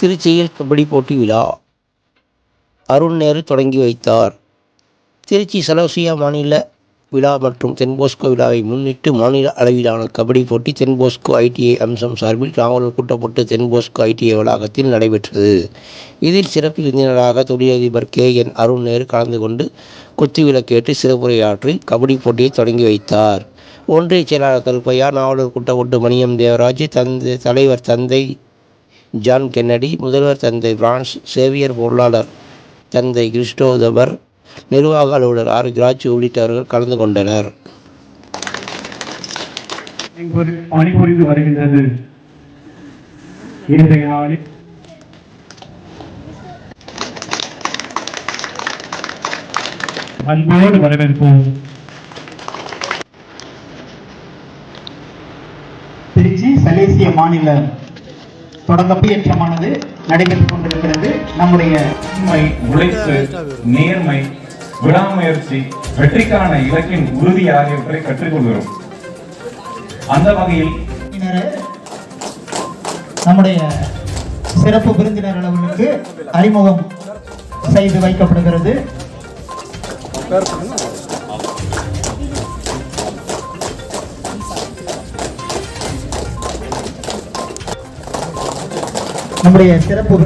திருச்சியில் கபடி போட்டி விழா. அருண் நேரு தொடங்கி வைத்தார். திருச்சி சலோசியா மாநில விழா மற்றும் தென்போஸ்கோ விழாவை முன்னிட்டு மாநில அளவிலான கபடி போட்டி தென்போஸ்கோ ஐடிஐ அம்சம் சார்பில் நாவலூர் கூட்டப்பட்டு தென்போஸ்கோ ஐடிஐ வளாகத்தில் நடைபெற்றது. இதில் சிறப்பு விருந்தினராக தொழிலதிபர் கே என் அருண் நேரு கலந்து கொண்டு குத்துவிளக்கேற்று சிறப்புரையாற்றி கபடி போட்டியை தொடங்கி வைத்தார். ஒன்றிய செயலாளர் கருப்பையா நாவலூர் கூட்டப்பட்டு மணியம் தேவராஜ் தந்தை தலைவர் தந்தை ஜான் கென்னடி முதல்வர் தந்தை பிரான்ஸ் சேவியர் பொருளாளர் தந்தை கிறிஸ்டோதபர் நிர்வாக அலுவலர் ஆர். ராஜ் உள்ளிட்டவர்கள் கலந்து கொண்டனர். பணிபுரிந்து வருகின்றது. இன்றைய நாளில். அன்போடு வரவேற்போம். திருச்சி சலேசிய மாநில தொடக்கப்பயற்றமானது நடைபெற்றுக் கொண்டிருக்கிறது. நம்முடைய உண்மை உழைப்பு நேர்மை விடாமுயற்சி வெற்றிக்கான இலக்கின் உறுதி ஆகியவற்றை கற்றுக்கொள்கிறோம். அந்த வகையில் நம்முடைய சிறப்பு விருந்தினர் அளவுக்கு அறிமுகம் செய்து வைக்கப்படுகிறது. நம்முடைய சிறப்பு விருந்தினர்